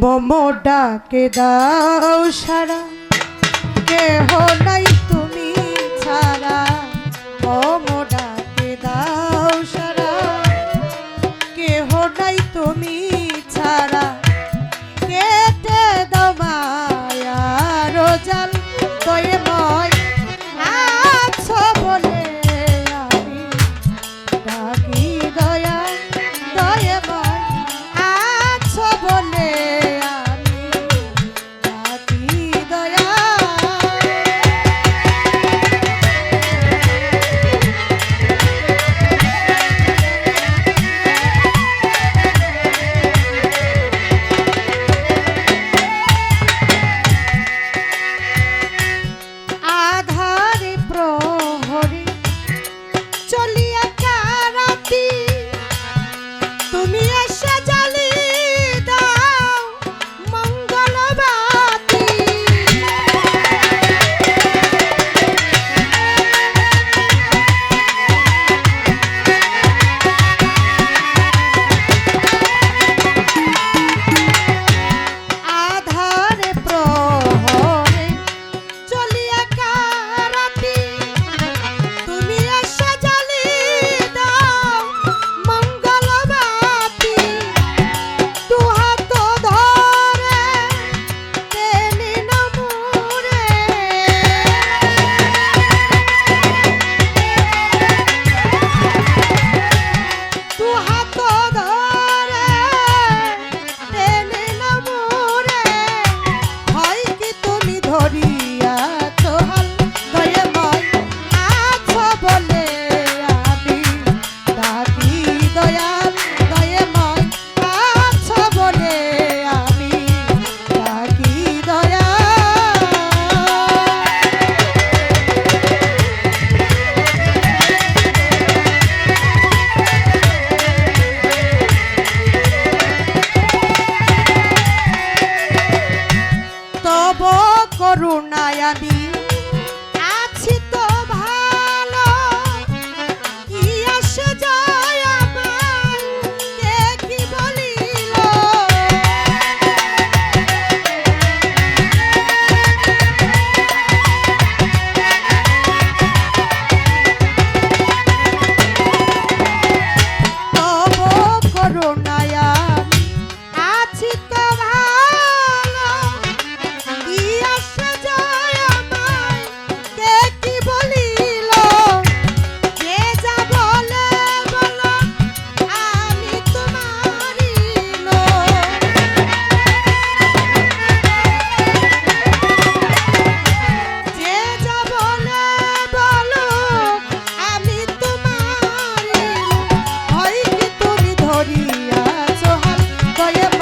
মোমো ডাকে দাও সারা। কেহ নাই তুমি ছাড়া। মম ডাকে দাও সারা। কেহ নাই তুমি ছাড়া। কেটে দাও রোজাল জাল। দয়ে Runa Yadi Jaya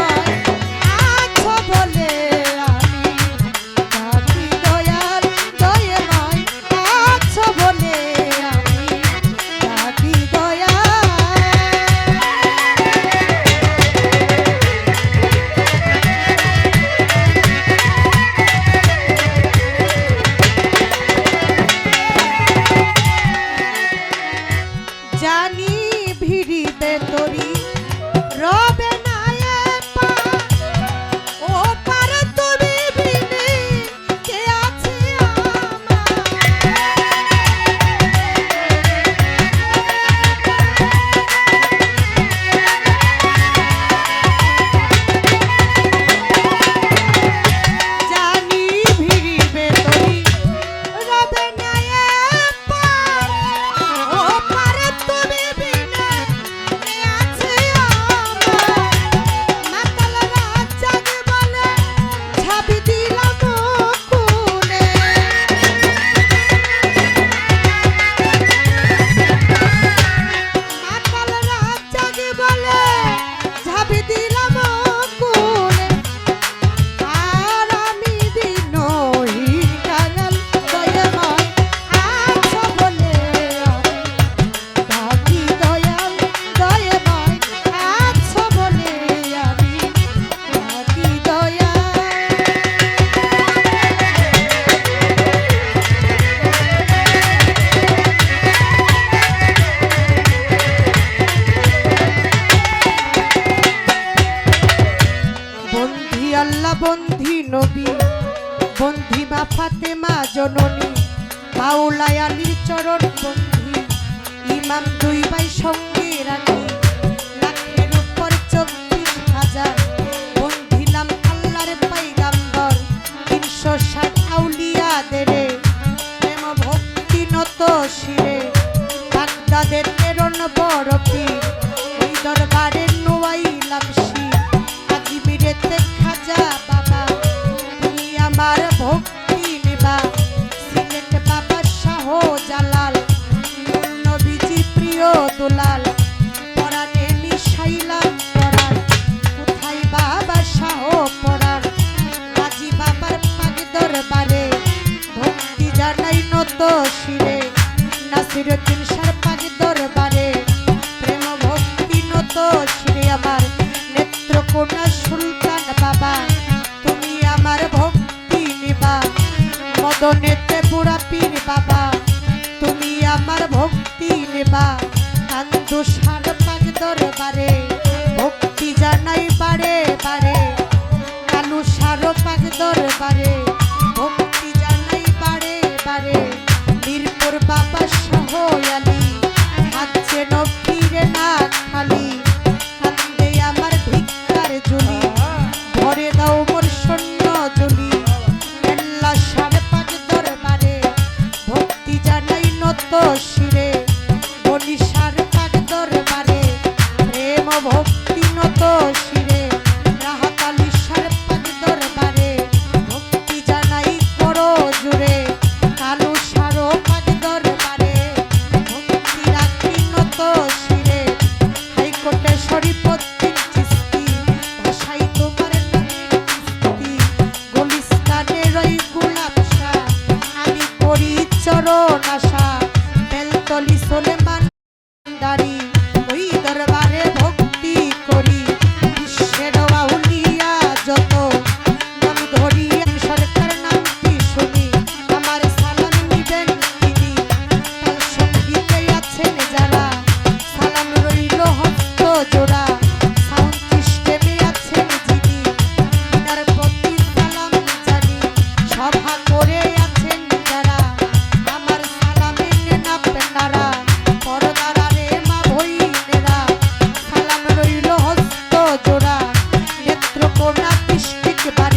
তো শিরে নাসিরুদ্দিন সার পাঁচ দরবারে। প্রেম ভক্তি নত শিরে আমার নেত্রকোনা সুলতান বাবা। তুমি আমার ভক্তি নিবা মদনেতে বুড়া পীর বাবা। তুমি আমার ভক্তি নিবা আন্দু সার পাঁচ দরবারে। ভক্তি জানাই বারে বারে কানু সার পাঁচ দরবারে। ভক্তি জানাই বারে বারে। Oh, yeah. চলি সোলে fish, pick your body.